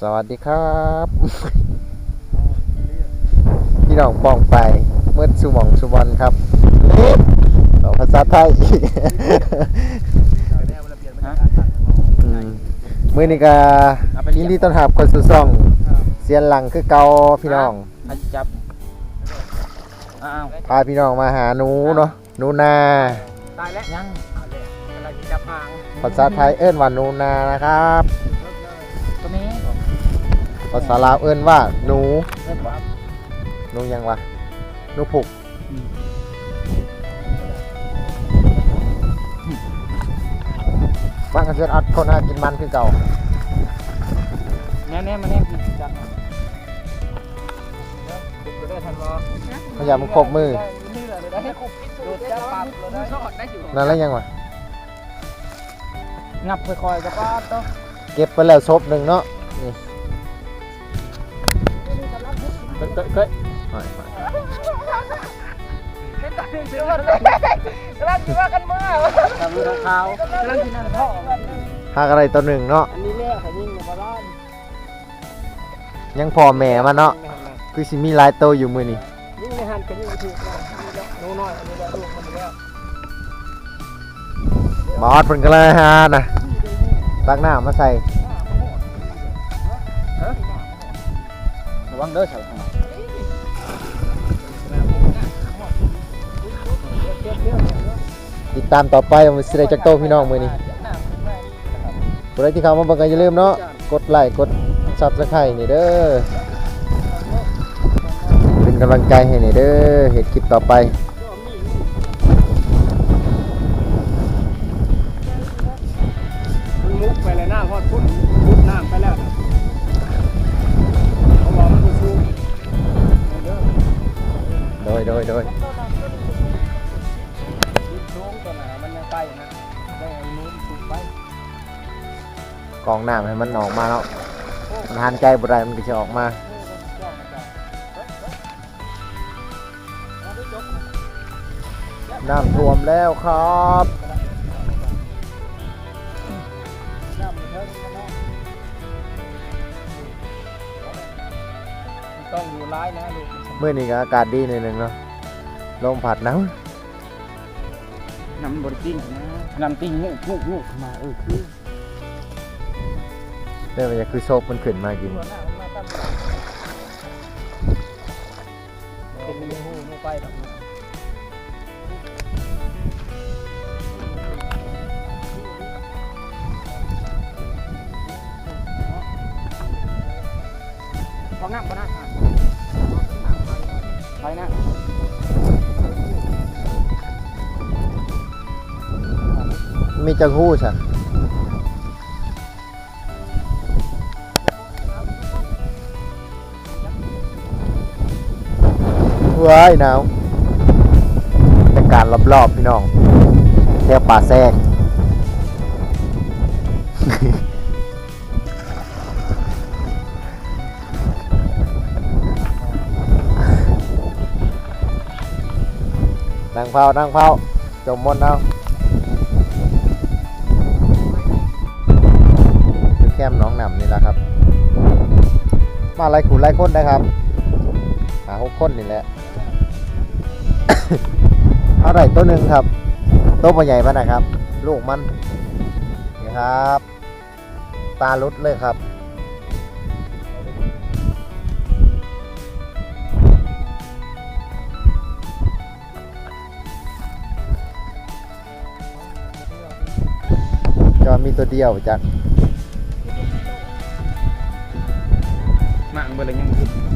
สวัสดีครับ พี่น้องบ้องไปเมื่อสุหมองสุบอลครับเอาภาษาไทยอืมมือนี้ก็ยินดีต้อนรับคนสู่ซ่องเสียนหลังคือเก่าพี่น้องอาจับอ้าวพาพี่น้องมาหาหนูเนาะหนูนาตายแล้วยังเอาเลยกำลังจะจับหางภาษาไทยเอิ้นว่าหนูนานะครับตัวนี้ ภาษาลาวเอิ้นว่าหนูเริ่มว่าหนูหยังวะหนูผูกบ้านกันเสียอัดคนหากินมันคือเก่าแน่แน่มาแน่จับจะได้ทันวอพยายามมันครบมือนี่เลยได้ครบดูดจับปั๊บเลยได้ได้อยู่นั่นแล้วยังวะงับค่อยๆกับป้าต้องเก็บไปแล้วศพหนึ่งเนาะนี่ เคยเคยไปไปกำลังคิดว่ากันเมื่อกับมือขาวกำลังกินนั่นท่อหากอะไรตัวหนึ่งเนาะอันนี้เรียกขยิ่งในบ้านยังพอแม่มันเนาะคือสิมีหลายโตวอยู่มือนี่ยิ่งในหันกันยิ่งถูกนูน้อยอันนี้ก็ลูกมันแล้วบอสเพิ่นก็เลยหานะตักหน้ามาใส่ ระวังเด้อชาวบ้านติดตามต่อไปว่าสิได้จักโตพี่น้องมือนี้ผู้ใดที่เข้ามาเบิ่งก็อย่าลืมเนาะกดไลค์กด Subscribe นี่เด้อเป็นกำลังใจให้นี่เด้อเฮ็ดคลิปต่อไปมุกไปเลยหน้าพอดพุ่นมุดน้ำไปแล้ว โดยโดยโดยสูงตัวหนมันยังใกล้นะได้ไอ้นู้นสูงไปกองน้ำให้มันออกมาเนาะมันหันใจบุไรมันก็จะออกมาน้ำท่วมแล้วครับ ต้องอยู่ร้ายนะลูกมื้อนี้ก็อากาศดีหน่อยหนึงเนาะลมพัดหนาวน้ำบริกิ้งนะน้ำติ้งงูงูงูมาเออคือเรื่องมันจะคือโซบมันขึ้นมากิน ตัวหน้ามันมาตั้งเป็นงูงูไปแบบนี้ของน้ำก็น่าทา นไปนะมีจังหู้ฉันว้ายหนาวบรรยากาศรอบๆพี่น้องแถวป่าแซง นั่งเผานั่งเผาจมมนต์เอาคือแคมน้องหนำนี่แหละครับ มาไล่ขุนไล่ค้นนะครับ หาหกค้นนี่แหละเอาได้ตัวหนึ่งครับตัวใหญ่ปานนะครับ ลูกมันนี่ครับ ตาลุดเลยครับ จอมีตัวเดียวจัก mạng vừa là nhân